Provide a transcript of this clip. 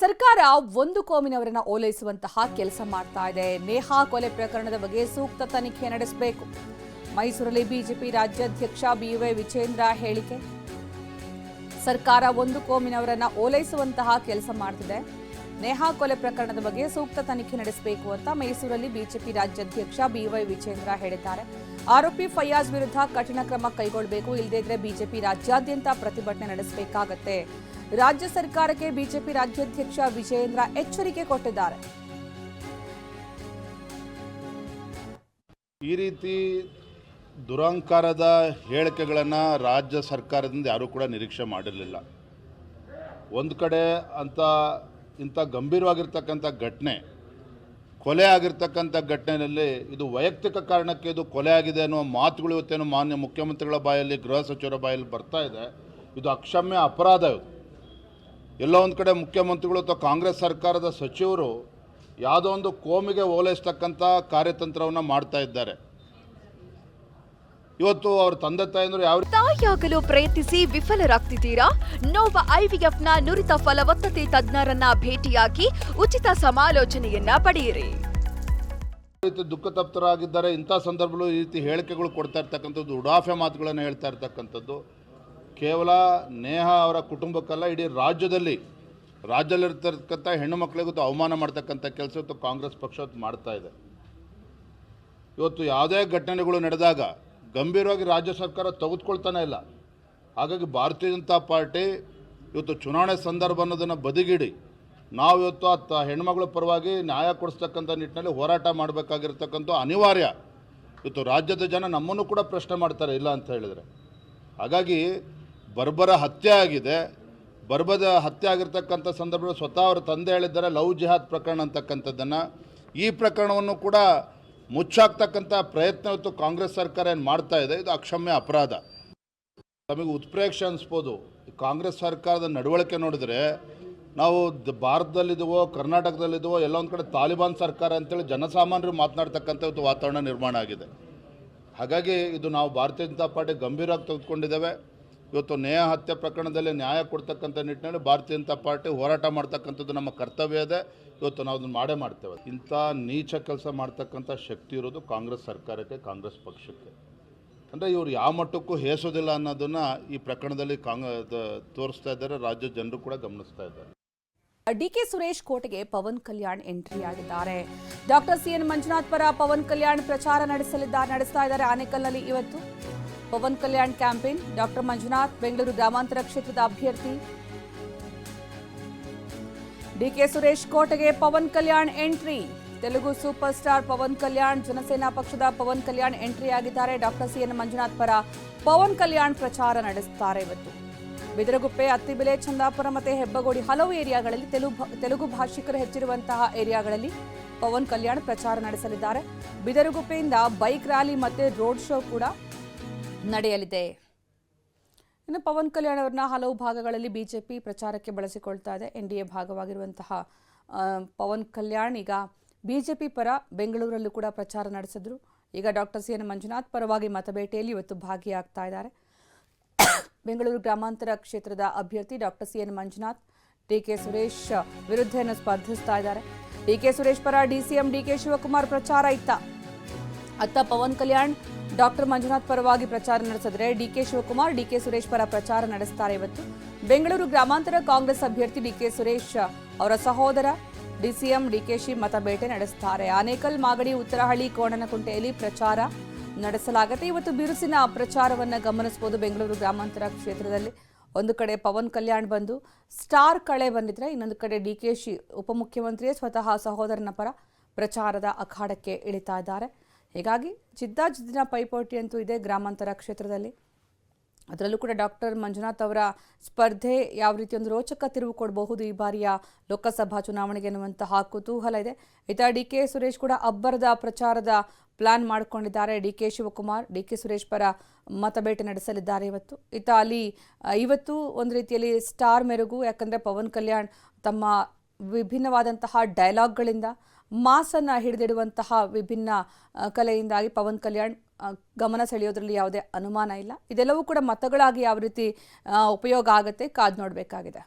ಸರ್ಕಾರ ಒಂದು ಕೋಮಿನವರನ್ನ ಓಲೈಸುವಂತಹ ಕೆಲಸ ಮಾಡ್ತಾ ಇದೆ. ನೇಹಾ ಕೊಲೆ ಪ್ರಕರಣದ ಬಗ್ಗೆ ಸೂಕ್ತ ತನಿಖೆ ನಡೆಸಬೇಕು. ಮೈಸೂರಲ್ಲಿ ಬಿಜೆಪಿ ರಾಜ್ಯಾಧ್ಯಕ್ಷ ಬಿವೈ ವಿಜೇಂದ್ರ ಹೇಳಿಕೆ. ಸರ್ಕಾರ ಒಂದು ಕೋಮಿನವರನ್ನ ಓಲೈಸುವಂತಹ ಕೆಲಸ ಮಾಡ್ತಿದೆ. ನೇಹಾ ಕೊಲೆ ಪ್ರಕರಣದ ಬಗ್ಗೆ ಸೂಕ್ತ ತನಿಖೆ ನಡೆಸಬೇಕು ಅಂತ ಮೈಸೂರಲ್ಲಿ ಬಿಜೆಪಿ ರಾಜ್ಯಾಧ್ಯಕ್ಷ ಬಿವೈ ವಿಜೇಂದ್ರ ಹೇಳಿದ್ದಾರೆ. ಆರೋಪಿ ಫಯಾಜ್ ವಿರುದ್ಧ ಕಠಿಣ ಕ್ರಮ ಕೈಗೊಳ್ಳಬೇಕು. ಇಲ್ಲದಿದ್ರೆ ಬಿಜೆಪಿ ರಾಜ್ಯಾದ್ಯಂತ ಪ್ರತಿಭಟನೆ ನಡೆಸಬೇಕಾಗತ್ತೆ. ರಾಜ್ಯ ಸರ್ಕಾರಕ್ಕೆ ಬಿಜೆಪಿ ರಾಜ್ಯಾಧ್ಯಕ್ಷ ವಿಜಯೇಂದ್ರ ಎಚ್ಚರಿಕೆ ಕೊಟ್ಟಿದ್ದಾರೆ. ಈ ರೀತಿ ದುರಂಕಾರದ ಹೇಳಿಕೆಗಳನ್ನು ರಾಜ್ಯ ಸರ್ಕಾರದಿಂದ ಯಾರೂ ಕೂಡ ನಿರೀಕ್ಷೆ ಮಾಡಿರಲಿಲ್ಲ. ಒಂದು ಕಡೆ ಅಂತ ಇಂಥ ಗಂಭೀರವಾಗಿರ್ತಕ್ಕಂಥ ಘಟನೆ, ಕೊಲೆ ಆಗಿರ್ತಕ್ಕಂಥ ಘಟನೆಯಲ್ಲಿ ಇದು ವೈಯಕ್ತಿಕ ಕಾರಣಕ್ಕೆ ಇದು ಕೊಲೆ ಆಗಿದೆ ಅನ್ನುವ ಮಾತುಗಳು ಇವತ್ತೇನು ಮಾನ್ಯ ಮುಖ್ಯಮಂತ್ರಿಗಳ ಬಾಯಲ್ಲಿ, ಗೃಹ ಸಚಿವರ ಬಾಯಲ್ಲಿ ಬರ್ತಾ ಇದೆ. ಇದು ಅಕ್ಷಮ್ಯ ಅಪರಾಧ ಇದು. ಎಲ್ಲೋ ಒಂದು ಕಡೆ ಮುಖ್ಯಮಂತ್ರಿಗಳು ಅಥವಾ ಕಾಂಗ್ರೆಸ್ ಸರ್ಕಾರದ ಸಚಿವರು ಯಾವುದೋ ಒಂದು ಕೋಮಿಗೆ ಓಲೈಸ್ತಕ್ಕಂಥ ಕಾರ್ಯತಂತ್ರವನ್ನು ಮಾಡ್ತಾ ಇದ್ದಾರೆ. ಇವತ್ತು ಅವ್ರ ತಂದೆ ತಾಯಂದ್ರು ಯಾವ ತಾಯಿಯಾಗಲು ಪ್ರಯತ್ನಿಸಿ ವಿಫಲರಾಗ್ತಿದ್ದೀರಾ? ನೋವ ನ ನುರಿತ ಫಲವತ್ತತೆ ತಜ್ಞರನ್ನ ಭೇಟಿಯಾಗಿ ಉಚಿತ ಸಮಾಲೋಚನೆಯನ್ನ ಪಡೆಯಿರಿ. ರೀತಿ ದುಃಖ ತಪ್ತರಾಗಿದ್ದಾರೆ ಇಂಥ ಸಂದರ್ಭಗಳು ಈ ರೀತಿ ಹೇಳಿಕೆಗಳು ಕೊಡ್ತಾ ಇರ್ತಕ್ಕಂಥದ್ದು ಉಡಾಫೆ ಮಾತುಗಳನ್ನು ಹೇಳ್ತಾ ಇರ್ತಕ್ಕಂಥದ್ದು. ಕೇವಲ ನೇಹ ಅವರ ಕುಟುಂಬಕ್ಕಲ್ಲ, ಇಡೀ ರಾಜ್ಯದಲ್ಲಿ ರಾಜ್ಯದಲ್ಲಿರ್ತಕ್ಕಂಥ ಹೆಣ್ಣು ಮಕ್ಕಳಿಗೂ ಅವಮಾನ ಮಾಡ್ತಕ್ಕಂಥ ಕೆಲಸ ಇವತ್ತು ಕಾಂಗ್ರೆಸ್ ಪಕ್ಷ ಮಾಡ್ತಾ ಇದೆ. ಇವತ್ತು ಯಾವುದೇ ಘಟನೆಗಳು ನಡೆದಾಗ ಗಂಭೀರವಾಗಿ ರಾಜ್ಯ ಸರ್ಕಾರ ತೆಗೆದುಕೊಳ್ತಾನೆ ಇಲ್ಲ. ಹಾಗಾಗಿ ಭಾರತೀಯ ಜನತಾ ಪಾರ್ಟಿ ಇವತ್ತು ಚುನಾವಣೆ ಸಂದರ್ಭ ಅನ್ನೋದನ್ನು ಬದಿಗಿಡಿ, ನಾವು ಇವತ್ತು ಆ ಹೆಣ್ಮಗಳ ಪರವಾಗಿ ನ್ಯಾಯ ಕೊಡಿಸ್ತಕ್ಕಂಥ ನಿಟ್ಟಿನಲ್ಲಿ ಹೋರಾಟ ಮಾಡಬೇಕಾಗಿರ್ತಕ್ಕಂಥ ಅನಿವಾರ್ಯ ಇವತ್ತು ರಾಜ್ಯದ ಜನ ನಮ್ಮನ್ನು ಕೂಡ ಪ್ರಶ್ನೆ ಮಾಡ್ತಾರೆ ಇಲ್ಲ ಅಂತ ಹೇಳಿದರೆ. ಹಾಗಾಗಿ ಬರ್ಬರ ಹತ್ಯೆ ಆಗಿದೆ. ಬರ್ಬದ ಹತ್ಯೆ ಆಗಿರ್ತಕ್ಕಂಥ ಸಂದರ್ಭದಲ್ಲಿ ಸ್ವತಃ ಅವರ ತಂದೆ ಹೇಳಿದ್ದಾರೆ, ಲವ್ ಜಿಹಾದ್ ಪ್ರಕರಣ ಅಂತಕ್ಕಂಥದ್ದನ್ನು. ಈ ಪ್ರಕರಣವನ್ನು ಕೂಡ ಮುಚ್ಚಾಕ್ತಕ್ಕಂಥ ಪ್ರಯತ್ನ ಇವತ್ತು ಕಾಂಗ್ರೆಸ್ ಸರ್ಕಾರ ಏನು ಮಾಡ್ತಾ ಇದೆ, ಇದು ಅಕ್ಷಮ್ಯ ಅಪರಾಧ. ನಮಗೆ ಉತ್ಪ್ರೇಕ್ಷೆ ಅನಿಸ್ಬೋದು. ಕಾಂಗ್ರೆಸ್ ಸರ್ಕಾರದ ನಡವಳಿಕೆ ನೋಡಿದರೆ, ನಾವು ಭಾರತದಲ್ಲಿದ್ದೀವೋ ಕರ್ನಾಟಕದಲ್ಲಿದ್ದೀವೋ ಎಲ್ಲ ಒಂದು ಕಡೆ ತಾಲಿಬಾನ್ ಸರ್ಕಾರ ಅಂತೇಳಿ ಜನಸಾಮಾನ್ಯರು ಮಾತನಾಡ್ತಕ್ಕಂಥ ಇವತ್ತು ವಾತಾವರಣ ನಿರ್ಮಾಣ ಆಗಿದೆ. ಹಾಗಾಗಿ ಇದು ನಾವು ಭಾರತೀಯ ಜನತಾ ಪಾರ್ಟಿ ಗಂಭೀರವಾಗಿ ತೆಗೆದುಕೊಂಡಿದ್ದೇವೆ. ಇವತ್ತು ನೇಹ ಹತ್ಯೆ ಪ್ರಕರಣದಲ್ಲಿ ನ್ಯಾಯ ಕೊಡ್ತಕ್ಕಂಥ ನಿಟ್ಟಿನಲ್ಲಿ ಭಾರತೀಯ ಜನತಾ ಪಾರ್ಟಿ ಹೋರಾಟ ಮಾಡ್ತಕ್ಕಂಥದ್ದು ನಮ್ಮ ಕರ್ತವ್ಯ ಇದೆ. ಇವತ್ತು ನಾವು ಅದನ್ನು ಮಾಡೇ ಮಾಡ್ತೇವೆ. ಇಂಥ ನೀಚ ಕೆಲಸ ಮಾಡ್ತಕ್ಕಂಥ ಶಕ್ತಿ ಇರೋದು ಕಾಂಗ್ರೆಸ್ ಸರ್ಕಾರಕ್ಕೆ, ಕಾಂಗ್ರೆಸ್ ಪಕ್ಷಕ್ಕೆ. ಅಂದರೆ ಇವರು ಯಾವ ಮಟ್ಟಕ್ಕೂ ಹೇಸೋದಿಲ್ಲ ಅನ್ನೋದನ್ನು ಈ ಪ್ರಕರಣದಲ್ಲಿ ಕಾಂಗ್ ತೋರಿಸ್ತಾ ಇದ್ದಾರೆ. ರಾಜ್ಯ ಜನರು ಕೂಡ ಗಮನಿಸ್ತಾ ಇದ್ದಾರೆ. ಡಿ ಕೆ ಸುರೇಶ್ ಕೋಟೆಗೆ ಪವನ್ ಕಲ್ಯಾಣ್ ಎಂಟ್ರಿ ಆಗಿದ್ದಾರೆ. ಡಾಕ್ಟರ್ ಸಿ ಎನ್ ಮಂಜುನಾಥ್ ಪರ ಪವನ್ ಕಲ್ಯಾಣ್ ಪ್ರಚಾರ ನಡೆಸಲಿದ್ದಾರೆ, ನಡೆಸ್ತಾ ಇದ್ದಾರೆ ಆನೇಕಲ್ನಲ್ಲಿ ಇವತ್ತು. ಪವನ್ ಕಲ್ಯಾಣ್ ಕ್ಯಾಂಪೇನ್, ಡಾಕ್ಟರ್ ಮಂಜುನಾಥ್, ಬೆಂಗಳೂರು ಗ್ರಾಮಾಂತರ ಕ್ಷೇತ್ರದ ಅಭ್ಯರ್ಥಿ. ಡಿಕೆ ಸುರೇಶ್ ಕೋಟೆಗೆ Pawan Kalyan entry. Telugu super star Pawan Kalyan, Janasena ಪಕ್ಷದ ಪವನ್ ಕಲ್ಯಾಣ್ ಎಂಟ್ರಿ ಆಗಿದ್ದಾರೆ ಡಾಕ್ಟರ್ ಸಿ ಎನ್ ಮಂಜುನಾಥ್ ಪರ ಪವನ್ ಕಲ್ಯಾಣ್ ಪ್ರಚಾರ ನಡೆಸುತ್ತಾರೆ ಇವತ್ತು. ಬಿದರಗುಪ್ಪೆ, ಅತ್ತಿಬೆಲೆ, ಚಂದಾಪುರ ಮತ್ತು ಹೆಬ್ಬಗೋಡಿ ಹಲವು ಏರಿಯಾಗಳಲ್ಲಿ ತೆಲುಗು ತೆಲುಗು ಭಾಷಿಕರು ಹೆಚ್ಚಿರುವಂತಹ ಏರಿಯಾಗಳಲ್ಲಿ ಪವನ್ ಕಲ್ಯಾಣ್ ಪ್ರಚಾರ ನಡೆಸಲಿದ್ದಾರೆ. ಬಿದರಗುಪ್ಪೆಯಿಂದ ಬೈಕ್ ರ್ಯಾಲಿ ಮತ್ತು ರೋಡ್ ಶೋ ಕೂಡ ನಡೆಯಲಿದೆ. ಇನ್ನು ಪವನ್ ಕಲ್ಯಾಣ್ ಅವರನ್ನ ಹಲವು ಭಾಗಗಳಲ್ಲಿ ಬಿಜೆಪಿ ಪ್ರಚಾರಕ್ಕೆ ಬಳಸಿಕೊಳ್ತಾ ಇದೆ. ಎನ್ ಡಿ ಎ ಭಾಗವಾಗಿರುವಂತಹ ಪವನ್ ಕಲ್ಯಾಣ್ ಈಗ ಬಿಜೆಪಿ ಪರ ಬೆಂಗಳೂರಲ್ಲೂ ಕೂಡ ಪ್ರಚಾರ ನಡೆಸಿದ್ರು. ಈಗ ಡಾಕ್ಟರ್ ಸಿ ಎನ್ ಮಂಜುನಾಥ್ ಪರವಾಗಿ ಮತಬೇಟೆಯಲ್ಲಿ ಇವತ್ತು ಭಾಗಿಯಾಗ್ತಾ ಇದ್ದಾರೆ. ಬೆಂಗಳೂರು ಗ್ರಾಮಾಂತರ ಕ್ಷೇತ್ರದ ಅಭ್ಯರ್ಥಿ doctor C N Manjunath, DK Suresh ವಿರುದ್ಧ ಏನು ಸ್ಪರ್ಧಿಸ್ತಾ ಇದ್ದಾರೆ. ಡಿಕೆ ಸುರೇಶ್ ಪರ ಡಿಸಿಎಂ ಡಿಕೆ ಶಿವಕುಮಾರ್ ಪ್ರಚಾರ ಇತ್ತ. ಅತ್ತ ಪವನ್ ಕಲ್ಯಾಣ್ ಡಾಕ್ಟರ್ ಮಂಜುನಾಥ್ ಪರವಾಗಿ ಪ್ರಚಾರ ನಡೆಸಿದರೆ ಡಿಕೆ ಶಿವಕುಮಾರ್, ಡಿಕೆ ಸುರೇಶ್ ಪರ ಪ್ರಚಾರ ನಡೆಸುತ್ತಾರೆ ಇವತ್ತು. ಬೆಂಗಳೂರು ಗ್ರಾಮಾಂತರ ಕಾಂಗ್ರೆಸ್ ಅಭ್ಯರ್ಥಿ ಡಿಕೆ ಸುರೇಶ್ ಅವರ ಸಹೋದರ, ಡಿಸಿಎಂ ಡಿಕೆಶಿ ಮತಬೇಟೆ ನಡೆಸುತ್ತಾರೆ ಆನೇಕಲ್, ಮಾಗಡಿ, ಉತ್ತರಹಳ್ಳಿ, ಕೋಣನಕುಂಟೆಯಲ್ಲಿ ಪ್ರಚಾರ ನಡೆಸಲಾಗುತ್ತೆ. ಇವತ್ತು ಬಿರುಸಿನ ಪ್ರಚಾರವನ್ನು ಗಮನಿಸಬಹುದು ಬೆಂಗಳೂರು ಗ್ರಾಮಾಂತರ ಕ್ಷೇತ್ರದಲ್ಲಿ. ಒಂದು ಕಡೆ ಪವನ್ ಕಲ್ಯಾಣ್ ಬಂದು ಸ್ಟಾರ್ ಕಳೆ ಬಂದಿದ್ರೆ ಇನ್ನೊಂದು ಕಡೆ ಡಿಕೆಶಿ ಉಪಮುಖ್ಯಮಂತ್ರಿಯೇ ಸ್ವತಃ ಸಹೋದರನ ಪರ ಪ್ರಚಾರದ ಅಖಾಡಕ್ಕೆ ಇಳಿತಾ ಇದ್ದಾರೆ. ಹೀಗಾಗಿ ಜಿದ್ದಾಜಿದ್ದಿನ ಪೈಪೋಟಿ ಅಂತೂ ಇದೆ ಗ್ರಾಮಾಂತರ ಕ್ಷೇತ್ರದಲ್ಲಿ. ಅದರಲ್ಲೂ ಕೂಡ ಡಾಕ್ಟರ್ ಮಂಜುನಾಥ್ ಅವರ ಸ್ಪರ್ಧೆ ಯಾವ ರೀತಿ ಒಂದು ರೋಚಕ ತಿರುವು ಕೊಡಬಹುದು ಈ ಬಾರಿಯ ಲೋಕಸಭಾ ಚುನಾವಣೆಗೆ ಎನ್ನುವಂತಹ ಕುತೂಹಲ ಇದೆ. ಇತ ಡಿ ಕೆ ಸುರೇಶ್ ಕೂಡ ಅಬ್ಬರದ ಪ್ರಚಾರದ ಪ್ಲಾನ್ ಮಾಡಿಕೊಂಡಿದ್ದಾರೆ. D K Shivakumar, D K Suresh ಪರ ಮತಬೇಟೆ ನಡೆಸಲಿದ್ದಾರೆ ಇವತ್ತು. ಇತ ಅಲ್ಲಿ ಇವತ್ತು ಒಂದು ರೀತಿಯಲ್ಲಿ ಸ್ಟಾರ್ ಮೆರುಗು, ಯಾಕಂದರೆ ಪವನ್ ಕಲ್ಯಾಣ್ ತಮ್ಮ ವಿಭಿನ್ನವಾದಂತಹ ಡೈಲಾಗ್ಗಳಿಂದ ಮಾಸನ್ನು ಹಿಡಿದಿಡುವಂತಹ ವಿಭಿನ್ನ ಕಲೆಯಿಂದಾಗಿ ಪವನ್ ಕಲ್ಯಾಣ್ ಗಮನ ಸೆಳೆಯೋದ್ರಲ್ಲಿ ಯಾವುದೇ ಅನುಮಾನ ಇಲ್ಲ. ಇದೆಲ್ಲವೂ ಕೂಡ ಮತಗಳಾಗಿ ಯಾವ ರೀತಿ ಉಪಯೋಗ ಆಗುತ್ತೆ ಕಾದು ನೋಡಬೇಕಾಗಿದೆ.